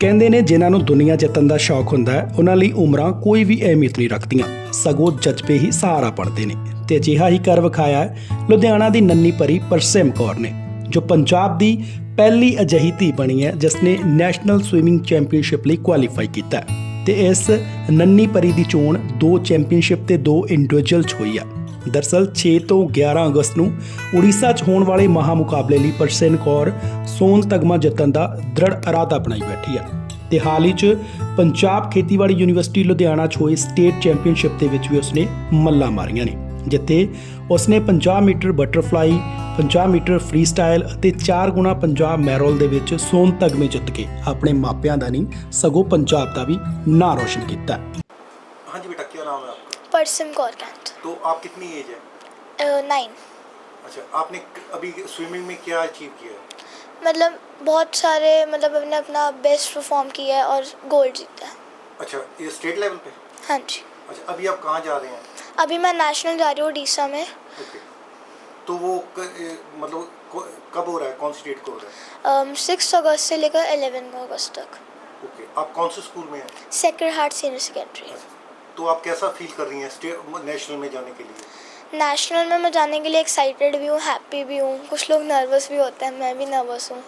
ਕਹਿੰਦੇ ਨੇ ਜਿਨ੍ਹਾਂ ਨੂੰ ਦੁਨੀਆ ਜਿੱਤਣ ਦਾ ਸ਼ੌਕ ਹੁੰਦਾ ਹੈ, ਉਹਨਾਂ ਲਈ ਉਮਰਾਂ ਕੋਈ ਵੀ ਅਹਿਮੀਅਤ ਨਹੀਂ ਰੱਖਦੀਆਂ। ਸਗੋਂ ਜਜ਼ਬੇ ਹੀ ਸਹਾਰਾ ਪੜਦੇ ਨੇ। ਤੇ ਅਜਿਹਾ ਹੀ ਕਰ ਵਿਖਾਇਆ ਲੁਧਿਆਣਾ ਦੀ ਨੰਨੀ ਪਰੀ ਪਰਸਿਮ ਕੌਰ ਨੇ, ਜੋ ਪੰਜਾਬ ਦੀ ਪਹਿਲੀ ਅਜਿਹੀ ਧੀ ਬਣੀ ਹੈ, ਜਿਸ ਨੇ ਨੈਸ਼ਨਲ ਸਵਿਮਿੰਗ ਚੈਂਪੀਅਨਸ਼ਿਪ ਲਈ ਕੁਆਲੀਫਾਈ ਕੀਤਾ ਹੈ। ਤੇ ਇਸ ਨੰਨੀ ਪਰੀ ਦੀ ਚੋਣ ਦੋ ਚੈਂਪੀਅਨਸ਼ਿਪ ਤੇ ਦੋ ਇੰਡੀਵਿਜੂਅਲ 'ਚ ਹੋਈ ਆ ਦਰਸਲ 6 ਤੋਂ 11 ਅਗਸਤ ਨੂੰ ਉੜੀਸਾ 'ਚ ਹੋਣ ਵਾਲੇ ਮਹਾ ਮੁਕਾਬਲੇ ਲਈ ਪਰਸੇਨ ਕੌਰ ਸੋਨ ਤਗਮਾ ਜਿੱਤਣ ਦਾ ਦ੍ਰਿੜ ਇਰਾਦਾ ਬਣਾਈ ਬੈਠੀ ਹੈ ਤੇ ਹਾਲ ਹੀ 'ਚ ਪੰਜਾਬ ਖੇਤੀਬਾੜੀ ਯੂਨੀਵਰਸਿਟੀ ਲੁਧਿਆਣਾ 'ਚ ਹੋਏ ਸਟੇਟ ਚੈਂਪੀਅਨਸ਼ਿਪ ਦੇ ਵਿੱਚ ਵੀ ਉਸਨੇ ਮੱਲਾਂ ਮਾਰੀਆਂ ਨੇ, ਜਿੱਥੇ ਉਸਨੇ 50 metre butterfly 50 metre free style ਅਤੇ 4 ਗੁਣਾ 50 ਮੈਰੋਲ ਦੇ ਵਿੱਚ ਸੋਨ ਤਗਮੇ ਜਿੱਤ ਕੇ ਆਪਣੇ ਮਾਪਿਆਂ ਦਾ ਨਹੀਂ, ਸਗੋਂ ਪੰਜਾਬ ਦਾ ਵੀ ਨਾਂ ਰੋਸ਼ਨ ਕੀਤਾ। हाँ जी बेटा क्या नाम है आपका? परसिम कौर कैंट तो आप कितनी एज है? नाइन अच्छा आपने अभी स्विमिंग में क्या अचीव किया है? मतलब बहुत सारे मतलब हमने अपना बेस्ट परफॉर्म किया है और गोल्ड जीता है। अच्छा ये स्टेट लेवल पे? हाँ जी। अच्छा अभी आप कहाँ जा रहे हैं? अभी मैं नेशनल जा रही हूँ उड़ीसा में। ओके। तो वो क, ए, मतलब कब हो रहा है? कौन सी डेट को हो रहा है? सिक्स अगस्त से लेकर एलेवन अगस्त तक। Okay okay. आप कौन से स्कूल में हैं? सेक्रेड हार्ट सीनियर सेकेंडरी तो आप कैसा फील कर रही हैं नेशनल में जाने के लिए? नेशनल में मैं जाने के लिए एक्साइटेड भी हूँ हैप्पी भी हूँ। कुछ लोग नर्वस भी होते हैं मैं भी नर्वस हूँ।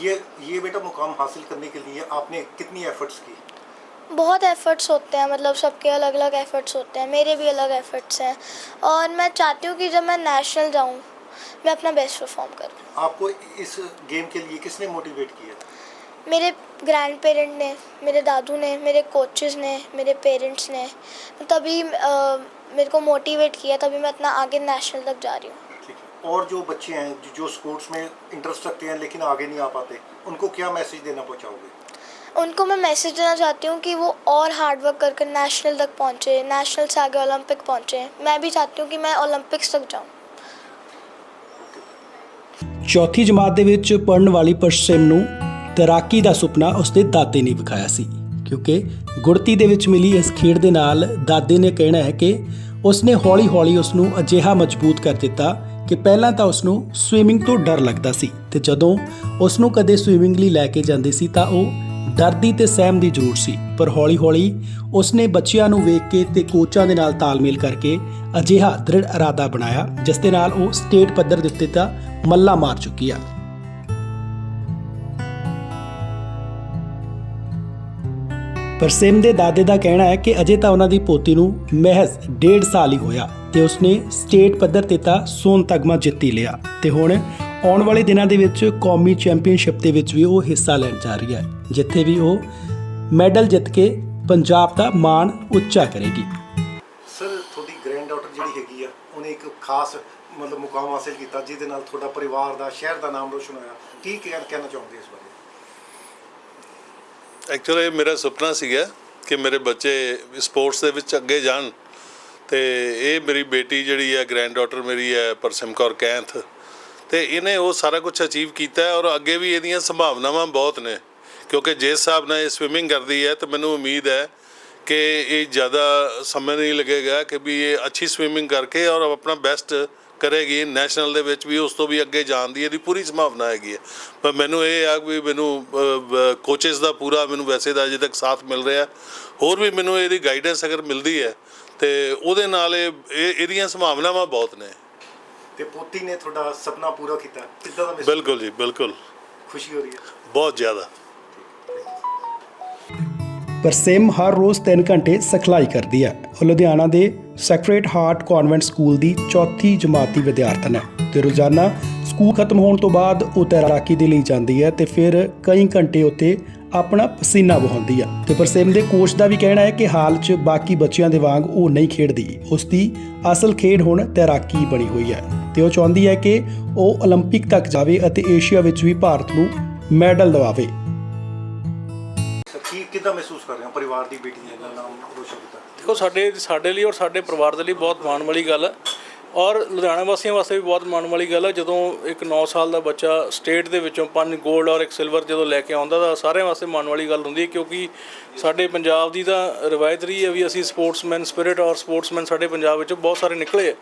ये ये बेटा मुकाम हासिल करने के लिए आपने कितनी एफर्ट्स की? बहुत एफर्ट्स होते हैं मतलब सबके अलग अलग एफर्ट्स होते हैं मेरे भी अलग एफर्ट्स हैं। और मैं चाहती हूँ कि जब मैं नेशनल जाऊँ मैं अपना बेस्ट परफॉर्म करूँ। आपको इस गेम के लिए किसने मोटिवेट किया? मेरे ग्रैंड पेरेंट ने मेरे दादू ने मेरे कोचेस ने मेरे पेरेंट्स ने तभी अ, मेरे को मोटिवेट किया तभी मैं इतना आगे नेशनल तक जा रही हूँ ठीक है और जो बच्चे हैं जो- जो स्पोर्ट्स में इंटरेस्ट रखते हैं लेकिन आगे नहीं आ पाते उनको क्या मैसेज देना पहुंचाओगे उनको मैं मैसेज देना चाहती हूँ कि वो और हार्ड वर्क करके नेशनल तक पहुँचे नेशनल से आगे ओलंपिक पहुँचे मैं भी चाहती हूँ कि मैं ओलंपिक्स तक जाऊँ ਚੌਥੀ ਜਮਾਤ ਦੇ ਵਿੱਚ ਪੜਨ ਵਾਲੀ ਪਰਸੇਮ ਨੂੰ ਤੈਰਾਕੀ ਦਾ ਸੁਪਨਾ ਉਸਦੇ ਦਾਦੇ ਨੇ ਵਿਖਾਇਆ ਸੀ, ਕਿਉਂਕਿ ਗੁੜਤੀ ਦੇ ਵਿੱਚ ਮਿਲੀ ਇਸ ਖੇਡ ਦੇ ਨਾਲ ਦਾਦੇ ਨੇ ਕਹਿਣਾ ਹੈ ਕਿ ਉਸਨੇ ਹੌਲੀ-ਹੌਲੀ ਉਸ ਨੂੰ ਅਜਿਹਾ ਮਜ਼ਬੂਤ ਕਰ ਦਿੱਤਾ ਕਿ ਪਹਿਲਾਂ ਤਾਂ ਉਸ ਨੂੰ ਸਵਿਮਿੰਗ ਤੋਂ ਡਰ ਲੱਗਦਾ ਸੀ ਤੇ ਜਦੋਂ ਉਸ ਨੂੰ ਕਦੇ ਸਵੀਮਿੰਗ ਲਈ ਲੈ ਕੇ ਜਾਂਦੇ ਸੀ ਤਾਂ ਉਹ ਡਰਦੀ ਤੇ ਸਹਿਮਦੀ ਜ਼ਰੂਰ ਸੀ, ਪਰ ਹੌਲੀ-ਹੌਲੀ ਉਸਨੇ ਬੱਚਿਆਂ ਨੂੰ ਵੇਖ ਕੇ ਤੇ ਕੋਚਾਂ ਦੇ ਨਾਲ ਤਾਲਮੇਲ ਕਰਕੇ ਅਜਿਹਾ ਦ੍ਰਿੜ ਇਰਾਦਾ ਬਣਾਇਆ, ਜਿਸ ਦੇ ਨਾਲ ਉਹ ਸਟੇਟ ਪੱਧਰ ਦੇ ਉੱਤੇ ਤਾਂ ਮੱਲਾ ਮਾਰ ਚੁੱਕੀ ਆ। ਪਰਸੇਮ ਦੇ ਦਾਦੇ ਦਾ ਕਹਿਣਾ ਹੈ ਕਿ ਅਜੇ ਤਾਂ ਉਹਨਾਂ ਦੀ ਪੋਤੀ ਨੂੰ ਮਹਿਜ਼ ਡੇਢ ਸਾਲ ਹੀ ਹੋਇਆ ਤੇ ਉਸਨੇ ਸਟੇਟ ਪੱਧਰ ਤੇ ਤਾਂ ਸੋਨ ਤਗਮਾ ਜਿੱਤ ਲਿਆ ਤੇ ਹੁਣ ਆਉਣ ਵਾਲੇ ਦਿਨਾਂ ਦੇ ਵਿੱਚ ਕੌਮੀ ਚੈਂਪੀਅਨਸ਼ਿਪ ਦੇ ਵਿੱਚ ਵੀ ਉਹ ਹਿੱਸਾ ਲੈਣ ਜਾ ਰਹੀ ਹੈ, ਜਿੱਥੇ ਵੀ ਉਹ ਮੈਡਲ ਜਿੱਤ ਕੇ ਪੰਜਾਬ ਦਾ ਮਾਣ ਉੱਚਾ ਕਰੇਗੀ। ਸਰ, ਤੁਹਾਡੀ ਗ੍ਰੈਂਡ ਡਾਟਰ ਜਿਹੜੀ ਹੈਗੀ ਆ, ਉਹਨੇ ਇੱਕ ਖਾਸ ਮਤਲਬ ਮੁਕਾਮ ਹਾਸਿਲ ਕੀਤਾ, ਜਿਹਦੇ ਨਾਲ ਤੁਹਾਡਾ ਪਰਿਵਾਰ ਦਾ, ਸ਼ਹਿਰ ਦਾ ਨਾਮ ਰੋਸ਼ਨ ਹੋਇਆ। ਕੀ ਕਹਿਣਾ ਚਾਹੁੰਦੇ ਇਸ ਬਾਰੇ? ਐਕਚੁਅਲੀ ਮੇਰਾ ਸੁਪਨਾ ਸੀਗਾ ਕਿ ਮੇਰੇ ਬੱਚੇ ਸਪੋਰਟਸ ਦੇ ਵਿੱਚ ਅੱਗੇ ਜਾਣ ਤੇ ਇਹ ਮੇਰੀ ਬੇਟੀ ਜਿਹੜੀ ਹੈ ਗ੍ਰੈਂਡ ਡਾਟਰ ਮੇਰੀ ਹੈ, ਪਰਸਮ ਕੌਰ ਕੈਂਥ ਤੇ ਇਹਨੇ ਉਹ ਸਾਰਾ ਕੁਝ ਅਚੀਵ ਕੀਤਾ ਔਰ ਅੱਗੇ ਵੀ ਇਹਦੀਆਂ ਸੰਭਾਵਨਾਵਾਂ ਬਹੁਤ ਨੇ ਕਿਉਂਕਿ ਜਿਸ ਹਿਸਾਬ ਨਾਲ ਇਹ ਸਵਿਮਿੰਗ ਕਰਦੀ ਹੈ ਤਾਂ ਮੈਨੂੰ ਉਮੀਦ ਹੈ ਕਿ ਇਹ ਜ਼ਿਆਦਾ ਸਮਾਂ ਨਹੀਂ ਲੱਗੇਗਾ ਕਿ ਵੀ ਇਹ ਅੱਛੀ ਸਵਿਮਿੰਗ ਕਰਕੇ ਔਰ ਆਪਣਾ ਬੈਸਟ ਕਰੇਗੀ। ਨੈਸ਼ਨਲ ਦੇ ਵਿੱਚ ਵੀ ਉਸ ਤੋਂ ਵੀ ਅੱਗੇ ਜਾਣ ਦੀ ਇਹਦੀ ਪੂਰੀ ਸੰਭਾਵਨਾ ਹੈਗੀ ਹੈ। ਪਰ ਮੈਨੂੰ ਇਹ ਆ ਵੀ ਮੈਨੂੰ ਕੋਚਸ ਦਾ ਪੂਰਾ ਮੈਨੂੰ ਵੈਸੇ ਦਾ ਅਜੇ ਤੱਕ ਸਾਥ ਮਿਲ ਰਿਹਾ। ਹੋਰ ਵੀ ਮੈਨੂੰ ਇਹਦੀ ਗਾਈਡੈਂਸ ਅਗਰ ਮਿਲਦੀ ਹੈ ਤੇ ਉਹਦੇ ਨਾਲ ਇਹ ਇਹ- ਇਹਦੀਆਂ ਸੰਭਾਵਨਾਵਾਂ ਬਹੁਤ ਨੇ। ਤੇ ਪੋਤੀ ਨੇ ਤੁਹਾਡਾ ਸੁਪਨਾ ਪੂਰਾ ਕੀਤਾ। ਕਿੱਦਾਂ ਦਾ ਬਿਲਕੁਲ ਜੀ ਬਿਲਕੁਲ। ਖੁਸ਼ੀ ਹੋ ਰਹੀ ਹੈ? ਬਹੁਤ ਜ਼ਿਆਦਾ। ਪਰਸੇਮ ਹਰ ਰੋਜ਼ 3 ਘੰਟੇ ਸਿਖਲਾਈ ਕਰਦੀ ਹੈ ਉਹ ਲੁਧਿਆਣਾ ਦੇ ਸੈਕਰੇਟ ਹਾਰਟ ਕਨਵੈਂਟ ਸਕੂਲ ਦੀ ਚੌਥੀ ਜਮਾਤੀ ਵਿਦਿਆਰਥਣ ਹੈ ਤੇ ਰੋਜ਼ਾਨਾ ਸਕੂਲ ਖਤਮ ਹੋਣ ਤੋਂ ਬਾਅਦ ਉਹ ਤੈਰਾਕੀ ਦੇ ਲਈ ਜਾਂਦੀ ਹੈ ਤੇ ਫਿਰ ਕਈ ਘੰਟੇ ਉੱਤੇ ਆਪਣਾ ਪਸੀਨਾ ਵਹਾਉਂਦੀ ਹੈ ਤੇ ਪਰਸੇਮ ਦੇ ਕੋਚ ਦਾ ਵੀ ਕਹਿਣਾ ਹੈ ਕਿ ਹਾਲ 'ਚ ਬਾਕੀ ਬੱਚਿਆਂ ਦੇ ਵਾਂਗ ਉਹ ਨਹੀਂ ਖੇਡਦੀ ਉਸ ਦੀ ਅਸਲ ਖੇਡ ਹੁਣ ਤੈਰਾਕੀ ਬਣੀ ਹੋਈ ਹੈ ਤੇ ਉਹ ਚਾਹੁੰਦੀ ਹੈ ਕਿ ਉਹ 올림픽 ਤੱਕ ਜਾਵੇ ਅਤੇ ਏਸ਼ੀਆ ਵਿੱਚ ਵੀ ਭਾਰਤ ਨੂੰ ਮੈਡਲ ਦਿਵਾਵੇ ਸਰ ਕੀ ਕਿੱਦਾਂ ਮਹਿਸੂਸ ਕਰ ਰਹੇ ਹੋ ਪਰਿਵਾਰ ਦੀ ਬੇਟੀ ਨੇ ਇੰਨਾ ਨਾਮ ਰੋਸ਼ਨ ਕੀਤਾ? ਦੇਖੋ, ਸਾਡੇ ਸਾਡੇ ਲਈ ਔਰ ਸਾਡੇ ਪਰਿਵਾਰ ਦੇ ਲਈ ਬਹੁਤ ਮਾਣ ਵਾਲੀ ਗੱਲ ਹੈ। ਔਰ ਲੁਧਿਆਣਾ ਵਾਸੀਆਂ ਵਾਸਤੇ ਵੀ ਬਹੁਤ ਮਾਣ ਵਾਲੀ ਗੱਲ ਹੈ, ਜਦੋਂ ਇੱਕ 9 ਸਾਲ ਦਾ ਬੱਚਾ ਸਟੇਟ ਦੇ ਵਿੱਚੋਂ ਪੰਜ 골ਡ ਔਰ ਇੱਕ ਸਿਲਵਰ ਜਦੋਂ ਲੈ ਕੇ ਆਉਂਦਾ, ਤਾਂ ਸਾਰਿਆਂ ਵਾਸਤੇ ਮਾਣ ਵਾਲੀ ਗੱਲ ਹੁੰਦੀ ਹੈ, ਕਿਉਂਕਿ ਸਾਡੇ ਪੰਜਾਬ ਦੀ ਤਾਂ ਰਵਾਇਤ ਰਹੀ ਹੈ ਵੀ ਅਸੀਂ ਸਪੋਰਟਸਮੈਨ ਸਪਿਰਿਟ ਔਰ ਸਪੋਰਟਸਮੈਨ ਸਾਡੇ ਪੰਜਾਬ ਵਿੱਚੋਂ ਬਹੁਤ ਸਾਰੇ ਨਿਕਲੇ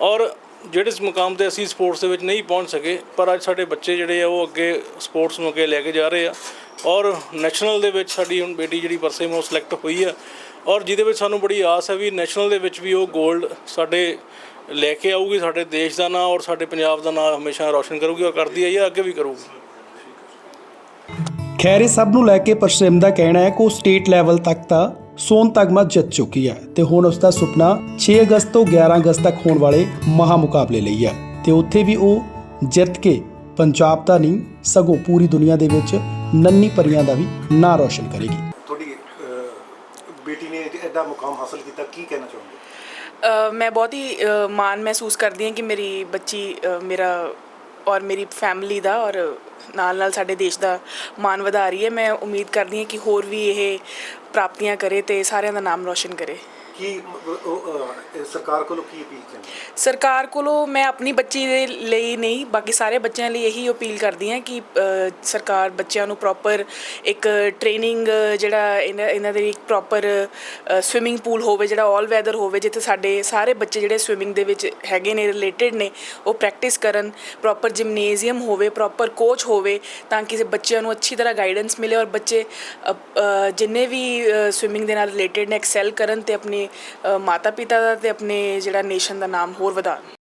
ਔਰ ਜਿਹੜੇ ਮੁਕਾਮ ਤੇ ਅਸੀਂ ਸਪੋਰਟਸ ਦੇ ਵਿੱਚ ਨਹੀਂ ਪਹੁੰਚ ਸਕੇ, ਪਰ ਅੱਜ ਸਾਡੇ ਬੱਚੇ ਜਿਹੜੇ ਆ, ਉਹ ਅੱਗੇ ਸਪੋਰਟਸ ਨੂੰ ਅੱਗੇ ਲੈ ਕੇ ਜਾ ਰਹੇ ਆ। ਔਰ ਨੈਸ਼ਨਲ ਦੇ ਵਿੱਚ ਸਾਡੀ ਹੁਣ ਬੇਟੀ ਜਿਹੜੀ ਪਰਸੇ ਉਹ ਸਿਲੈਕਟ ਹੋਈ ਆ, ਔਰ ਜਿਹਦੇ ਵਿੱਚ ਸਾਨੂੰ ਬੜੀ ਆਸ ਹੈ ਵੀ ਨੈਸ਼ਨਲ ਦੇ ਵਿੱਚ ਵੀ ਉਹ 골ਡ ਸਾਡੇ ਲੈ ਕੇ ਆਊਗੀ, ਸਾਡੇ ਦੇਸ਼ ਦਾ ਨਾਂ ਔਰ ਸਾਡੇ ਪੰਜਾਬ ਦਾ ਨਾਂ ਹਮੇਸ਼ਾ ਰੌਸ਼ਨ ਕਰੂਗੀ ਔਰ ਕਰਦੀ ਆਈ ਹੈ ਅੱਗੇ ਵੀ ਕਰੂਗੀ। ਖੈਰ, ਇਹ ਸਭ ਨੂੰ ਲੈ ਕੇ ਪਰਸੇਮ ਦਾ ਕਹਿਣਾ ਹੈ ਕਿ ਉਹ ਸਟੇਟ ਲੈਵਲ ਤੱਕ ਤਾਂ ਸੋਨ ਤਗਮਾ ਜਿੱਤ ਚੁੱਕੀ ਹੈ ਤੇ ਹੁਣ ਉਸ ਦਾ ਸੁਪਨਾ 6 ਅਗਸਤ ਤੋਂ 11 ਅਗਸਤ ਤੱਕ ਹੋਣ ਵਾਲੇ ਮਹਾ ਮੁਕਾਬਲੇ ਲਈ ਹੈ ਤੇ ਉੱਥੇ ਵੀ ਉਹ ਜਿੱਤ ਕੇ ਪੰਜਾਬ ਦਾ ਨਹੀਂ ਸਗੋਂ ਪੂਰੀ ਦੁਨੀਆ ਦੇ ਵਿੱਚ ਨੰਨੀ ਪਰੀਆਂ ਦਾ ਵੀ ਨਾਂ ਰੋਸ਼ਨ ਕਰੇਗੀ। ਤੁਹਾਡੀ ਬੇਟੀ ਨੇ ਐਡਾ ਮੁਕਾਮ ਹਾਸਲ ਕੀਤਾ ਕੀ ਕਹਿਣਾ ਚਾਹੁੰਦੇ ਮੈਂ ਬਹੁਤ ਹੀ ਮਾਣ ਮਹਿਸੂਸ ਕਰਦੀ ਹਾਂ ਕਿ ਮੇਰੀ ਬੱਚੀ ਮੇਰਾ ਔਰ ਮੇਰੀ ਫੈਮਿਲੀ ਦਾ ਔਰ ਨਾਲ ਨਾਲ ਸਾਡੇ ਦੇਸ਼ ਦਾ ਮਾਣ ਵਧਾ ਰਹੀ ਹੈ। ਮੈਂ ਉਮੀਦ ਕਰਦੀ ਹਾਂ ਕਿ ਹੋਰ ਵੀ ਇਹ ਪ੍ਰਾਪਤੀਆਂ ਕਰੇ ਤੇ ਸਾਰਿਆਂ ਦਾ ਨਾਮ ਰੋਸ਼ਨ ਕਰੇ। ਕੀ ਮਤਲਬ ਅਹ, ਸਰਕਾਰ ਕੋਲੋਂ ਕੀ ਅਪੀਲ ਚਾਹੁੰਦੇ ਸਰਕਾਰ ਕੋਲੋਂ ਮੈਂ ਆਪਣੀ ਬੱਚੀ ਦੇ ਲਈ ਨਹੀਂ ਬਾਕੀ ਸਾਰੇ ਬੱਚਿਆਂ ਲਈ ਇਹੀ ਅਪੀਲ ਕਰਦੀ ਹਾਂ ਕਿ ਅ, ਸਰਕਾਰ ਬੱਚਿਆਂ ਨੂੰ ਪ੍ਰੋਪਰ ਇੱਕ ਟ੍ਰੇਨਿੰਗ ਜਿਹੜਾ ਇਹਨਾਂ ਇਹਨਾਂ ਦੇ ਇੱਕ ਪ੍ਰੋਪਰ ਸਵਿਮਿੰਗ ਪੂਲ ਹੋਵੇ ਜਿਹੜਾ 올 ਵੈਦਰ ਹੋਵੇ ਜਿੱਥੇ ਸਾਡੇ ਸਾਰੇ ਬੱਚੇ ਜਿਹੜੇ ਸਵਿਮਿੰਗ ਦੇ ਵਿੱਚ ਹੈਗੇ ਨੇ ਰਿਲੇਟਡ ਨੇ ਉਹ ਪ੍ਰੈਕਟਿਸ ਕਰਨ ਪ੍ਰੋਪਰ ਜਿਮਨੇਜ਼ੀਅਮ ਹੋਵੇ ਪ੍ਰੋਪਰ ਕੋਚ ਹੋਵੇ ਤਾਂ ਕਿ ਬੱਚਿਆਂ ਨੂੰ ਅੱਛੀ ਤਰ੍ਹਾਂ ਗਾਈਡੈਂਸ ਮਿਲੇ ਔਰ ਬੱਚੇ ਅ, ਅ, ਜਿੰਨੇ ਵੀ ਸਵਿਮਿੰਗ ਦੇ ਨਾਲ ਰਿਲੇਟਡ ਨੇ ਐਕਸੈਲ ਕਰਨ ਤੇ ਆਪਣੀ ਮਾਤਾ ਪਿਤਾ ਦਾ ਤੇ ਆਪਣੇ ਜਿਹੜਾ ਨੇਸ਼ਨ ਦਾ ਨਾਮ ਹੋਰ ਵਧਾਉਣ